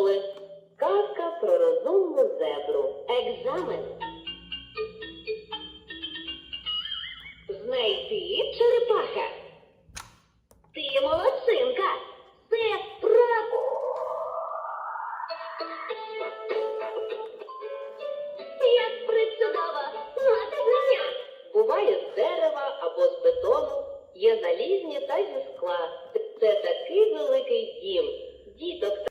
школи. Казка про розумну зебру. Екзамен. Знайти черепаха. Ти молодчинка. Це правда. Як причудова, мати знання. Буває з дерева або з бетону, є залізні та зі скла. Це такий великий дім. Діток